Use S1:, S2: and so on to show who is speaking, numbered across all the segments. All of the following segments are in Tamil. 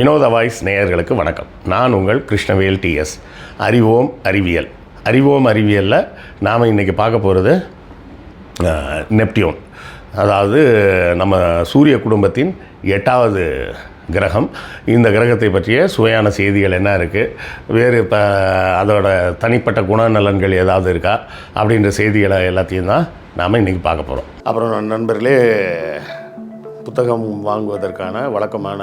S1: வினோத வாய்ஸ் நேயர்களுக்கு வணக்கம். நான் உங்கள் கிருஷ்ணவேல் டிஎஸ் அறிவோம் அறிவியல். அறிவோம் அறிவியலில் நாம் இன்றைக்கி பார்க்க போகிறது நெப்டியூன். அதாவது நம்ம சூரிய குடும்பத்தின் எட்டாவது கிரகம். இந்த கிரகத்தை பற்றிய சுவையான செய்திகள் என்ன இருக்குது வேறு இப்போ அதோட தனிப்பட்ட குணநலன்கள் ஏதாவது இருக்கா? அப்படின்ற செய்திகளை எல்லாத்தையும் தான் நாம் இன்றைக்கி பார்க்க போகிறோம் அப்புறம் நண்பர்களே புத்தகம் வாங்குவதற்கான வழக்கமான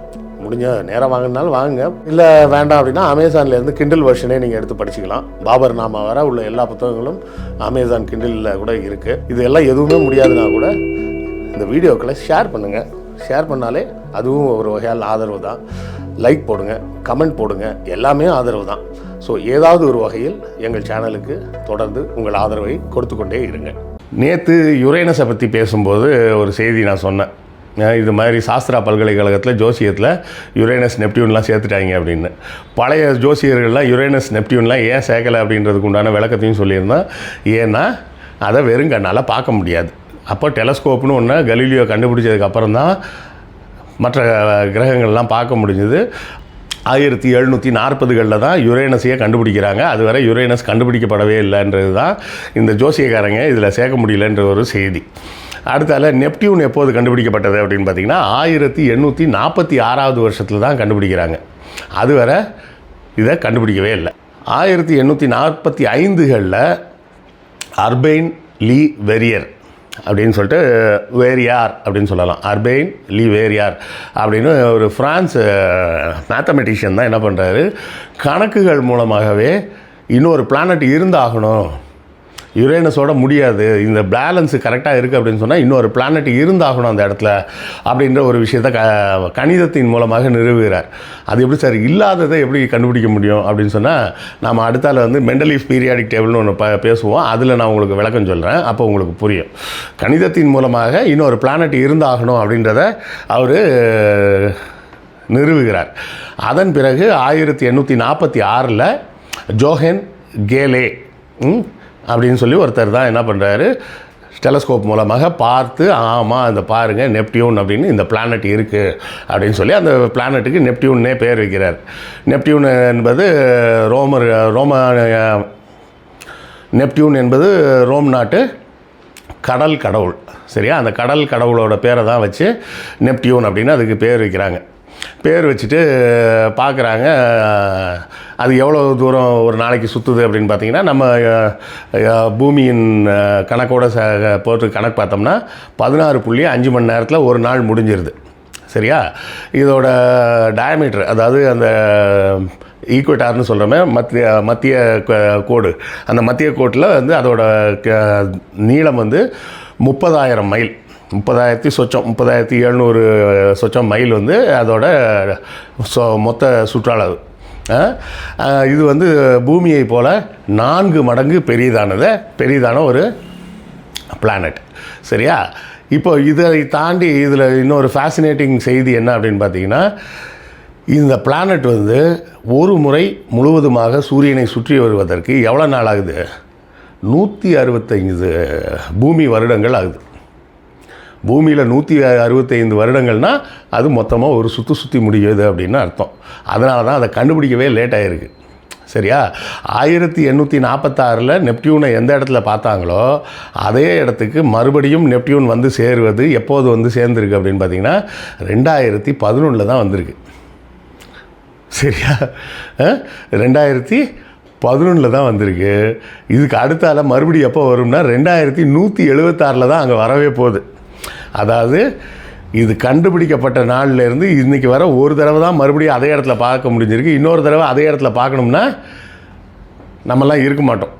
S1: முடிஞ்ச நேரம் வாங்கினாலும் வாங்குங்க. இல்லை வேண்டாம் அப்படின்னா அமேசான்லேருந்து கிண்டில் வெர்ஷனே நீங்கள் எடுத்து படிச்சுக்கலாம். பாபர் நாமா வர உள்ள எல்லா புத்தகங்களும் அமேசான் கிண்டிலில் கூட இருக்குது இது எல்லாம் எதுவுமே முடியாதுன்னா கூட இந்த வீடியோக்களை ஷேர் பண்ணுங்கள் ஷேர் பண்ணாலே அதுவும் ஒரு வகையால் ஆதரவு தான். லைக் போடுங்க கமெண்ட் போடுங்க எல்லாமே ஆதரவு தான். ஸோ ஏதாவது ஒரு வகையில் எங்கள் சேனலுக்கு தொடர்ந்து உங்கள் ஆதரவை கொடுத்து கொண்டே இருங்க. நேற்று யுரேனஸை பற்றி பேசும்போது ஒரு செய்தி நான் சொன்னேன். இது மாதிரி சாஸ்திரா பல்கலைக்கழகத்தில் ஜோசியத்தில் யுரேனஸ் நெப்டியூன்லாம் சேர்த்துட்டாங்க அப்படின்னு. பழைய ஜோசியர்கள்லாம் யுரேனஸ் நெப்டியூன்லாம் ஏன் சேர்க்கலை அப்படின்றதுக்கு உண்டான விளக்கத்தையும் சொல்லியிருந்தோம். ஏன்னா அதை வெறும் கண்ணால் பார்க்க முடியாது. அப்போ டெலஸ்கோப்னு ஒன்று கலீலியோ கண்டுபிடிச்சதுக்கப்புறம் தான் மற்ற கிரகங்கள்லாம் பார்க்க முடிஞ்சது. ஆயிரத்தி எழுநூற்றி நாற்பதுகளில் தான் யுரேனஸையே கண்டுபிடிக்கிறாங்க. அதுவரை யுரேனஸ் கண்டுபிடிக்கப்படவே இல்லைன்றது தான் இந்த ஜோசியக்காரங்க இதில் சேர்க்க முடியலன்ற ஒரு செய்தி. அடுத்தால நெப்டியூன் எப்போது கண்டுபிடிக்கப்பட்டது அப்படின்னு பார்த்தீங்கன்னா ஆயிரத்தி எண்ணூற்றி நாற்பத்தி ஆறாவது வருஷத்தில் தான் கண்டுபிடிக்கிறாங்க. அதுவரை இதை கண்டுபிடிக்கவே இல்லை. ஆயிரத்தி எண்ணூற்றி நாற்பத்தி ஐந்துகளில் அர்பைன் லீ வெரியர் அப்படின்னு சொல்லிட்டு வேரியார் அப்படின்னு சொல்லலாம். அர்பைன் லீ வேரியார் அப்படின்னு ஒரு ஃப்ரான்ஸ் மேத்தமெட்டிஷியன் தான் என்ன பண்ணுறாரு கணக்குகள் மூலமாகவே இன்னொரு பிளானட் இருந்தாகணும். யுரேனஸோட முடியாது. இந்த பேலன்ஸு கரெக்டாக இருக்குது அப்படின்னு சொன்னால் இன்னொரு பிளானட் இருந்தாகணும் அந்த இடத்துல அப்படின்ற ஒரு விஷயத்த க கணிதத்தின் மூலமாக நிறுவுகிறார். அது எப்படி சார் இல்லாததை எப்படி கண்டுபிடிக்க முடியும் அப்படின்னு சொன்னால் நாம் அடுத்தால வந்து மெண்டலீஃப் பீரியாடிக் டேபிள்னு ஒன்று ப பேசுவோம். அதில் நான் உங்களுக்கு விளக்கம் சொல்கிறேன் அப்போ உங்களுக்கு புரியும். கணிதத்தின் மூலமாக இன்னொரு பிளானட் இருந்தாகணும் அப்படின்றத அவர் நிறுவுகிறார். அதன் பிறகு ஆயிரத்தி எண்ணூற்றி நாற்பத்தி ஆறில் ஜோஹென் கேலே அப்படின்னு சொல்லி ஒருத்தர் தான் என்ன பண்ணுறாரு டெலஸ்கோப் மூலமாக பார்த்து ஆமாம் இந்த பாருங்கள் நெப்டியூன் அப்படின்னு இந்த பிளானட் இருக்குது அப்படின்னு சொல்லி அந்த பிளானட்டுக்கு நெப்டியூன்னே பேர் வைக்கிறார். நெப்டியூன் என்பது ரோமர் ரோம நெப்டியூன் என்பது ரோம் நாட்டு கடல் கடவுள். சரியா? அந்த கடல் கடவுளோட பேரை தான் வச்சு நெப்டியூன் அப்படின்னு அதுக்கு பேர் வைக்கிறாங்க. பேர் வச்சுட்டு பார்க்குறாங்க அது எவ்வளோ தூரம் ஒரு நாளைக்கு சுற்றுது அப்படின்னு பார்த்தீங்கன்னா நம்ம பூமியின் கணக்கோட ச போட்டு கணக்கு பார்த்தோம்னா பதினாறு புள்ளி அஞ்சு மணி நேரத்தில் ஒரு நாள் முடிஞ்சிருது. சரியா? இதோட டயமீட்டர் அதாவது அந்த ஈக்குவேட்டார்னு சொல்கிறோமே மத்திய மத்திய கோடு. அந்த மத்திய கோட்டில் வந்து அதோட க- நீளம் வந்து முப்பதாயிரம் மைல் முப்பதாயிரத்தி சொச்சம் முப்பதாயிரத்தி எழுநூறு சொச்சம் மைல் வந்து அதோட சொ மொத்த சுற்றளவு இது வந்து பூமியை போல் நான்கு மடங்கு பெரியதானது பெரியதான ஒரு பிளானட் சரியா? இப்போ இதை தாண்டி இதில் இன்னொரு ஃபேசினேட்டிங் செய்தி என்ன அப்படின்னு பார்த்தீங்கன்னா இந்த பிளானட் வந்து ஒரு முறை முழுவதுமாக சூரியனை சுற்றி வருவதற்கு எவ்வளோ நாள் ஆகுது? நூற்றி அறுபத்தைந்து பூமி வருடங்கள் ஆகுது. பூமியில் நூற்றி அறுபத்தைந்து வருடங்கள்னால் அது மொத்தமாக ஒரு சுற்று சுற்றி முடியுது அப்படின்னு அர்த்தம். அதனால தான் அதை கண்டுபிடிக்கவே லேட் ஆகிருக்கு சரியா? ஆயிரத்தி எண்ணூற்றி நாற்பத்தாறில் நெப்டியூனை எந்த இடத்துல பார்த்தாங்களோ அதே இடத்துக்கு மறுபடியும் நெப்டியூன் வந்து சேருவது எப்போது வந்து சேர்ந்துருக்கு அப்படின்னு பார்த்தீங்கன்னா ரெண்டாயிரத்தி பதினொன்றில் தான் வந்திருக்கு. சரியா? ரெண்டாயிரத்தி பதினொன்றில் தான் வந்திருக்கு. இதுக்கு அடுத்தால மறுபடியும் எப்போ வரும்னா ரெண்டாயிரத்தி நூற்றி எழுபத்தாறில் தான் அங்கே வரவே போகுது. அதாவது இது கண்டுபிடிக்கப்பட்ட நாள்லேருந்து இருந்து வர ஒரு தடவை தான் மறுபடியும் அதே இடத்துல பார்க்க முடிஞ்சிருக்கு. இன்னொரு தடவை அதே இடத்துல பார்க்கணும்னா நம்மலாம் இருக்க மாட்டோம்.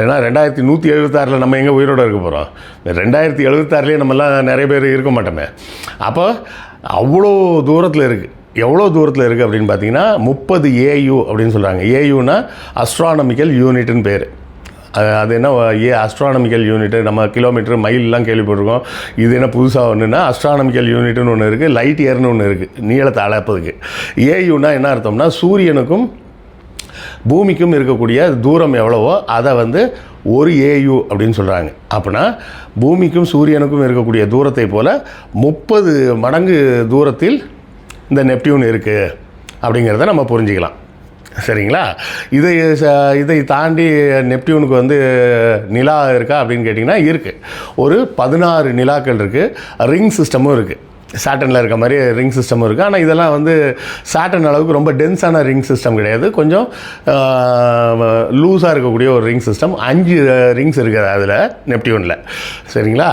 S1: ஏன்னா ரெண்டாயிரத்தி நூற்றி எழுபத்தாறில் நம்ம எங்கே உயிரோடு இருக்க போகிறோம் ரெண்டாயிரத்தி எழுபத்தாறுலேயே நம்மலாம் நிறைய பேர் இருக்க மாட்டோமே. அப்போ அவ்வளோ தூரத்தில் இருக்குது எவ்வளோ தூரத்தில் இருக்குது அப்படின்னு பார்த்தீங்கன்னா முப்பது ஏயு அப்படின்னு சொல்கிறாங்க ஏயுனா அஸ்ட்ரானமிக்கல் யூனிட்னு பேர். அது அது என்ன ஏ அஸ்ட்ரானமிக்கல் யூனிட்டு நம்ம கிலோமீட்டர் மைல்லாம் கேள்விப்பட்டிருக்கோம். இது என்ன புதுசாக ஒன்றுன்னா அஸ்ட்ரானமிக்கல் யூனிட்னு ஒன்று இருக்குது லைட் இயர்னு ஒன்று இருக்குது நீளத்தை அளப்பதுக்கு. ஏயுனா என்ன அர்த்தம்னா சூரியனுக்கும் பூமிக்கும் இருக்கக்கூடிய தூரம் எவ்வளவோ அதை வந்து ஒரு ஏயு அப்படின்னு சொல்கிறாங்க அப்படின்னா பூமிக்கும் சூரியனுக்கும் இருக்கக்கூடிய தூரத்தை போல் முப்பது மடங்கு தூரத்தில் இந்த நெப்டியூன் இருக்குது அப்படிங்கிறத நம்ம புரிஞ்சுக்கலாம். சரிங்களா? இதை இதை தாண்டி நெப்டியூனுக்கு வந்து நிலா இருக்கா அப்படின்னு கேட்டிங்கன்னா இருக்குது ஒரு பதினாறு நிலாக்கள் இருக்குது ரிங் சிஸ்டமும் இருக்குது சாட்டனில் இருக்க மாதிரி ரிங் சிஸ்டம் இருக்குது ஆனால் இதெல்லாம் வந்து சாட்டன் அளவுக்கு ரொம்ப டென்ஸான ரிங் சிஸ்டம் கிடையாது. கொஞ்சம் லூஸாக இருக்கக்கூடிய ஒரு ரிங் சிஸ்டம் அஞ்சு ரிங்ஸ் இருக்குது அதில் நெப்டியூனில் சரிங்களா?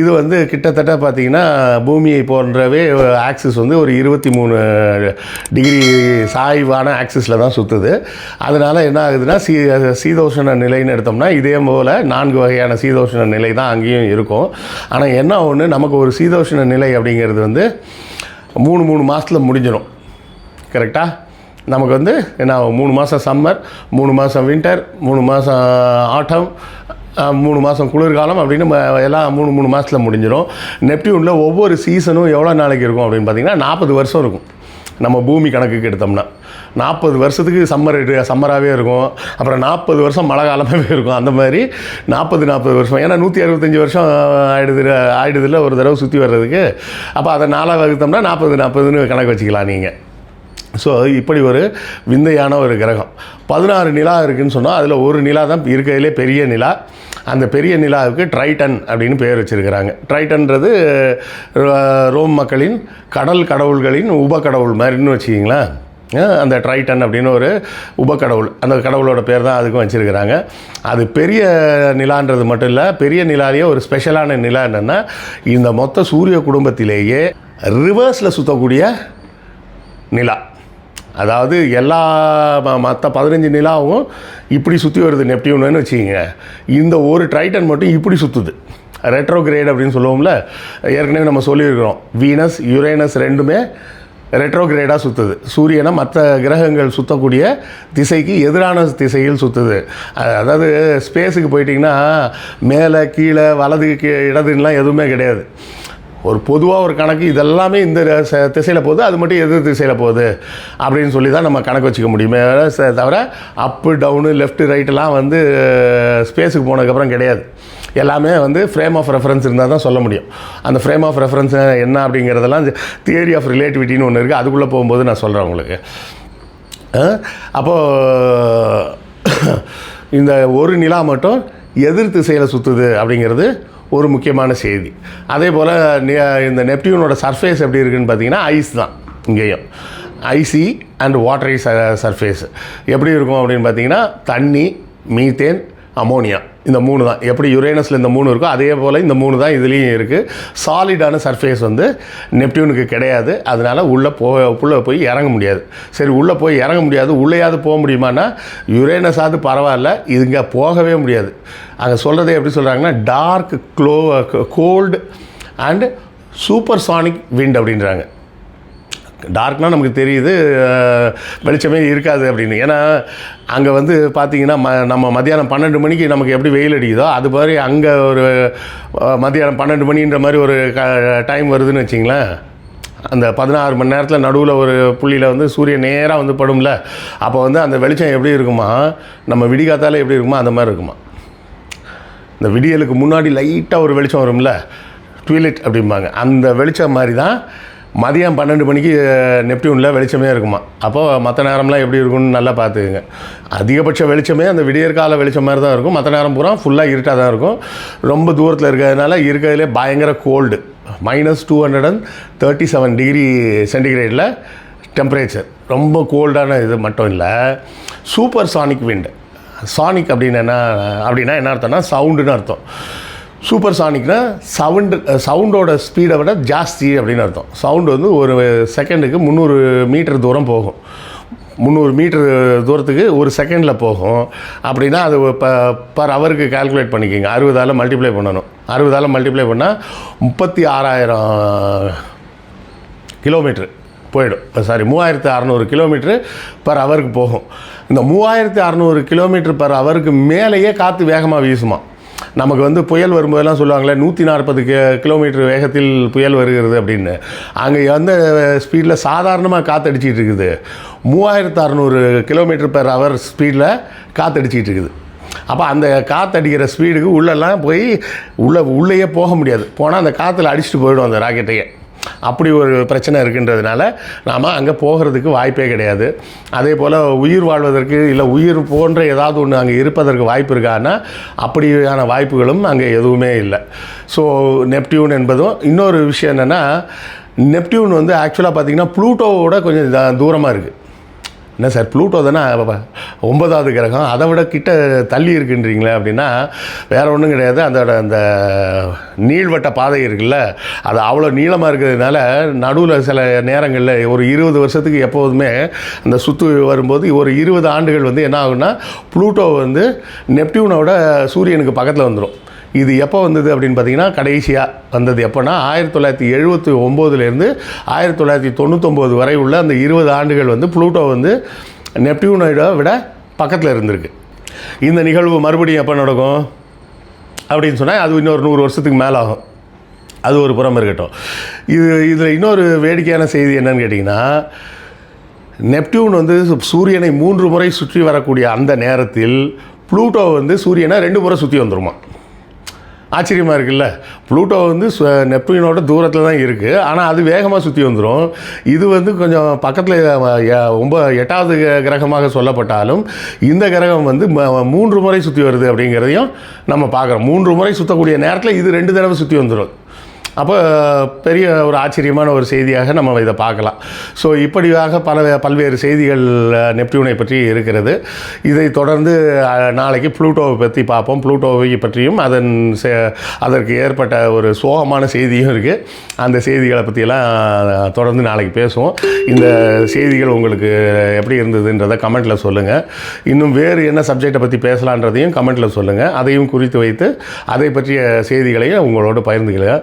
S1: இது வந்து கிட்டத்தட்ட பார்த்தீங்கன்னா பூமியை போன்றவே ஆக்சிஸ் வந்து ஒரு இருபத்தி மூணு டிகிரி சாய்வான ஆக்சிஸில் தான் சுற்றுது அதனால் என்ன ஆகுதுன்னா சீ சீதோஷண நிலைன்னு எடுத்தோம்னா இதே போல் நான்கு வகையான சீதோஷண நிலை தான் அங்கேயும் இருக்கும். ஆனால் என்ன ஒன்று நமக்கு ஒரு சீதோஷண நிலை அப்படிங்கிறது வந்து மூணு மூணு மாதத்தில் முடிஞ்சிடும் கரெக்டாக நமக்கு வந்து என்ன மூணு மாதம் சம்மர் மூணு மாதம் வின்டர் மூணு மாதம் ஆட்டம் மூணு மாதம் குளிர்காலம் அப்படின்னு எல்லாம் மூணு மூணு மாதத்தில் முடிஞ்சிடும் நெப்டியூனில் ஒவ்வொரு சீசனும் எவ்வளோ நாளைக்கு இருக்கும் அப்படின்னு பார்த்தீங்கன்னா நாற்பது வருஷம் இருக்கும். நம்ம பூமி கணக்குக்கு எடுத்தோம்னா. நாற்பது வருஷத்துக்கு சம்மர் சம்மராகவே இருக்கும். அப்புறம் நாற்பது வருஷம் மழை காலமாகவே இருக்கும். அந்த மாதிரி நாற்பது நாற்பது வருஷம். ஏன்னா நூற்றி அறுபத்தஞ்சி வருஷம் ஆயிடுது ஆயிடுதுல ஒரு தடவை சுற்றி வர்றதுக்கு. அப்போ அதை நாளாக வகுத்தோம்னா நாற்பது நாற்பதுன்னு கணக்கு வச்சுக்கலாம் நீங்கள் ஸோ இப்படி ஒரு விந்தையான ஒரு கிரகம். பதினாறு நிலா இருக்குதுன்னு சொன்னால் அதில் ஒரு நிலா தான் இருக்கிறதுலே பெரிய நிலா. அந்த பெரிய நிலாவுக்கு ட்ரைட்டன் அப்படின்னு பேர் வச்சிருக்கிறாங்க. ட்ரைட்டன்றது ரோம் மக்களின் கடல் கடவுள்களின் உபகடவுள் மாதிரின்னு வச்சுக்கிங்களேன். அந்த ட்ரைட்டன் அப்படின்னு ஒரு உபகடவுள். அந்த கடவுளோட பேர் தான் அதுக்கும் வச்சுருக்கிறாங்க. அது பெரிய நிலான்றது மட்டும் இல்லை பெரிய நிலாலேயே ஒரு ஸ்பெஷலான நிலா என்னென்னா இந்த மொத்த சூரிய குடும்பத்திலேயே ரிவர்ஸில் சுற்றக்கூடிய நிலா. அதாவது எல்லா மற்ற பதினஞ்சு நிலாவும் இப்படி சுற்றி வருது நெப்டியூன்னு வச்சுக்கோங்க. இந்த ஒரு ட்ரைட்டன் மட்டும் இப்படி சுற்றுது ரெட்ரோ கிரேட் அப்படின்னு சொல்லுவோம்ல ஏற்கனவே நம்ம சொல்லியிருக்கிறோம். வீனஸ் யுரேனஸ் ரெண்டுமே ரெட்ரோகிரேடாக சுற்றுது சூரியனை மற்ற கிரகங்கள் சுற்றக்கூடிய திசைக்கு எதிரான திசையில் சுற்றுது அதாவது ஸ்பேஸுக்கு போயிட்டிங்கன்னா மேலே கீழே வலது கீ இடதுலாம் எதுவுமே கிடையாது. ஒரு பொதுவாக ஒரு கணக்கு இதெல்லாமே இந்த திசையில் போகுது அது மட்டும் எதிர் திசையில் போகுது அப்படின்னு சொல்லி தான் நம்ம கணக்கு வச்சுக்க முடியுமே தவிர அப்பு டவுனு லெஃப்ட்டு ரைட்டெல்லாம் வந்து ஸ்பேஸுக்கு போனதுக்கப்புறம் கிடையாது. எல்லாமே வந்து ஃப்ரேம் ஆஃப் ரெஃபரன்ஸ் இருந்தால் தான் சொல்ல முடியும். அந்த ஃப்ரேம் ஆஃப் ரெஃபரன்ஸ் என்ன அப்படிங்கிறதெல்லாம் தியரி ஆஃப் ரிலேட்டிவிட்டின்னு ஒன்று இருக்குது அதுக்குள்ளே போகும்போது நான் சொல்கிறேன் உங்களுக்கு. அப்போது இந்த ஒரு நிலா மட்டும் எதிர் திசையில் சுற்றுது அப்படிங்கிறது ஒரு முக்கியமான செய்தி. அதே போல் இந்த நெப்டியூனோட சர்ஃபேஸ் எப்படி இருக்குதுன்னு பார்த்தீங்கன்னா ஐஸ் தான் இங்கேயும். ஐசி அண்ட் வாட்டரி சர்ஃபேஸ் எப்படி இருக்கும் அப்படின்னு பார்த்தீங்கன்னா தண்ணி மீத்தேன் அமோனியா இந்த மூணு தான். எப்படி யுரேனஸில் இந்த மூணு இருக்கோ அதே போல் இந்த மூணு தான் இதுலேயும் இருக்குது சாலிடான சர்ஃபேஸ் வந்து நெப்டியூனுக்கு கிடையாது. அதனால் உள்ளே போ உள்ளே போய் இறங்க முடியாது. சரி உள்ளே போய் இறங்க முடியாது. உள்ளேயாவது போக முடியுமானா யுரேனஸாவது பரவாயில்ல. இதுங்க போகவே முடியாது. அங்கே சொல்கிறதே எப்படி சொல்கிறாங்கன்னா dark glow cold and supersonic wind அப்படின்றாங்க. டார்க்னா நமக்கு தெரியுது வெளிச்சமே இருக்காது அப்படின்னு. ஏன்னா அங்கே வந்து பார்த்தீங்கன்னா ம நம்ம மத்தியானம் பன்னெண்டு மணிக்கு நமக்கு எப்படி வெயில் அடிக்குதோ அது மாதிரி அங்கே ஒரு மதியானம் மத்தியானம் பன்னெண்டு மணின்ற மாதிரி ஒரு க டைம் வருதுன்னு வச்சிங்களேன். அந்த பதினாறு மணி நேரத்தில் நடுவில் ஒரு புள்ளியில் வந்து சூரியன் நேராக வந்து படும்ல அப்போ வந்து அந்த வெளிச்சம் எப்படி இருக்குமா நம்ம விடிகாத்தால எப்படி இருக்குமா அந்த மாதிரி இருக்குமா. இந்த விடியலுக்கு முன்னாடி லைட்டாக ஒரு வெளிச்சம் வரும்ல ட்விலிட் அப்படிம்பாங்க. அந்த வெளிச்சம் மாதிரி தான் மதியம் பன்னெண்டு மணிக்கு நெப்டியூனில் வெளிச்சமே இருக்குமா? அப்போ மற்ற நேரம்லாம் எப்படி இருக்கும்னு நல்லா பார்த்துக்குங்க. அதிகபட்ச வெளிச்சமே அந்த விடியற்கால வெளிச்சம் மாதிரி தான் இருக்கும். மற்ற நேரம் பூரா ஃபுல்லாக இருட்டாக தான் இருக்கும். ரொம்ப தூரத்தில் இருக்கிறதுனால இருக்கிறதுலே பயங்கர cold minus two hundred and thirty seven degree சென்டிகிரேடில் temperature ரொம்ப கோல்டான இது மட்டும் இல்லை. சூப்பர் சானிக் விண்டு சானிக் அப்படின்னு என்ன? அப்படின்னா என்ன அர்த்தம்னா சவுண்டுன்னு அர்த்தம். சூப்பர் சானிக்னா சவுண்டு சவுண்டோட ஸ்பீடை விட ஜாஸ்தி அப்படின்னு அர்த்தம். சவுண்டு வந்து ஒரு செகண்டுக்கு முந்நூறு மீட்டர் தூரம் போகும். முந்நூறு மீட்டர் தூரத்துக்கு ஒரு செகண்டில் போகும். அப்படின்னா அது இப்போ பர் ஹவருக்கு கால்குலேட் பண்ணிக்கோங்க. அறுபதால் மல்டிப்ளை பண்ணணும். அறுபதால் மல்டிப்ளை பண்ணால் முப்பத்தி ஆறாயிரம் கிலோமீட்ரு போயிடும். சாரி மூவாயிரத்து அறநூறு கிலோமீட்ரு பர் ஹவருக்கு போகும். இந்த மூவாயிரத்து அறநூறு கிலோமீட்ரு பர் ஹவருக்கு மேலேயே காற்று வேகமாக வீசுமா? நமக்கு வந்து புயல் வரும்போதெல்லாம் சொல்லுவாங்களே நூற்றி நாற்பது கிலோமீட்டர் வேகத்தில் புயல் வருகிறது அப்படின்னு. அங்கே எந்த ஸ்பீடில் சாதாரணமாக காற்றடிச்சிட்டு இருக்குது. மூவாயிரத்து அறநூறு கிலோமீட்டர் பெர் ஹவர் ஸ்பீடில் காற்றடிச்சிட்டு இருக்குது. அப்போ அந்த காற்றடிக்கிற ஸ்பீடுக்கு உள்ளெல்லாம் போய் உள்ளே உள்ளேயே போக முடியாது. போனால் அந்த காற்றுல அடிச்சுட்டு போயிடும் அந்த ராக்கெட்டையே. அப்படி ஒரு பிரச்சனை இருக்குன்றதுனால நாம் அங்கே போகிறதுக்கு வாய்ப்பே கிடையாது. அதே போல் உயிர் வாழ்வதற்கு இல்லை உயிர் போன்ற ஏதாவது ஒன்று அங்கே இருப்பதற்கு வாய்ப்பு இருக்கான்னா அப்படியான வாய்ப்புகளும் அங்கே எதுவுமே இல்லை. ஸோ நெப்டியூன் என்பதும் இன்னொரு விஷயம் என்னென்னா நெப்டியூன் வந்து ஆக்சுவலாக பார்த்திங்கன்னா ப்ளூட்டோவோட கொஞ்சம் தூரமாக இருக்குது என்ன சார் ப்ளூட்டோ தானே? ஒன்பதாவது கிரகம். அதை விட கிட்ட தள்ளி இருக்குன்றீங்களே அப்படின்னா வேறு ஒன்றும் கிடையாது. அதோட அந்த நீள்வட்ட பாதை இருக்குல்ல அது அவ்வளோ நீளமாக இருக்கிறதுனால நடுவில் சில நேரங்களில் ஒரு இருபது வருஷத்துக்கு எப்போதுமே அந்த சுற்று வரும்போது ஒரு இருபது ஆண்டுகள் வந்து என்ன ஆகுன்னா ப்ளூட்டோ வந்து நெப்டியூனோட சூரியனுக்கு பக்கத்தில் வந்துடும் இது எப்போ வந்தது அப்படின்னு பார்த்தீங்கன்னா கடைசியாக வந்தது எப்போனா ஆயிரத்தி தொள்ளாயிரத்தி எழுபத்தி ஒம்போதுலேருந்து ஆயிரத்தி தொள்ளாயிரத்தி தொண்ணூத்தொம்போது வரை உள்ள அந்த இருபது ஆண்டுகள் வந்து ப்ளூட்டோ வந்து நெப்டியூனோட விட பக்கத்தில் இருந்திருக்கு. இந்த நிகழ்வு மறுபடியும் எப்போ நடக்கும்? அப்படின்னு சொன்னால் அது இன்னொரு நூறு வருஷத்துக்கு மேலே ஆகும் அது ஒரு புறம் இருக்கட்டும். இது இதில் இன்னொரு வேடிக்கையான செய்தி என்னன்னு கேட்டிங்கன்னா நெப்டியூன் வந்து சூரியனை மூன்று முறை சுற்றி வரக்கூடிய அந்த நேரத்தில் ப்ளூட்டோ வந்து சூரியனை ரெண்டு முறை சுற்றி வந்துருமா? ஆச்சரியமாக இருக்குல்ல? ப்ளூட்டோ வந்து சு- நெப்டியூனோட தூரத்தில் தான் இருக்குது ஆனால் அது வேகமாக சுற்றி வந்துடும் இது வந்து கொஞ்சம் பக்கத்தில் ரொம்ப எட்டாவது கிரகமாக சொல்லப்பட்டாலும் இந்த கிரகம் வந்து ம- மூன்று முறை சுற்றி வருது அப்படிங்கிறதையும் நம்ம பார்க்குறோம். மூன்று முறை சுற்றக்கூடிய நேரத்தில் இது ரெண்டு தடவை சுற்றி வந்துடும் அப்போ பெரிய ஒரு ஆச்சரியமான ஒரு செய்தியாக நம்ம இதை பார்க்கலாம். ஸோ இப்படியாக பல பல்வேறு செய்திகள் நெப்டியூனை பற்றி இருக்கிறது. இதை தொடர்ந்து நாளைக்கு ப்ளூட்டோவை பற்றி பார்ப்போம். ப்ளூட்டோவை பற்றியும் அதன் அதற்கு ஏற்பட்ட ஒரு சோகமான செய்தியும் இருக்குது அந்த செய்திகளை பற்றியெல்லாம் தொடர்ந்து நாளைக்கு பேசுவோம். இந்த செய்திகள் உங்களுக்கு எப்படி இருந்ததுன்றதை கமெண்ட்டில் சொல்லுங்கள் இன்னும் வேறு என்ன சப்ஜெக்டை பற்றி பேசலான்றதையும் கமெண்ட்டில் சொல்லுங்கள் அதையும் குறித்து வைத்து அதை பற்றிய செய்திகளையும் உங்களோடு பகிர்ந்துக்கிறேன்.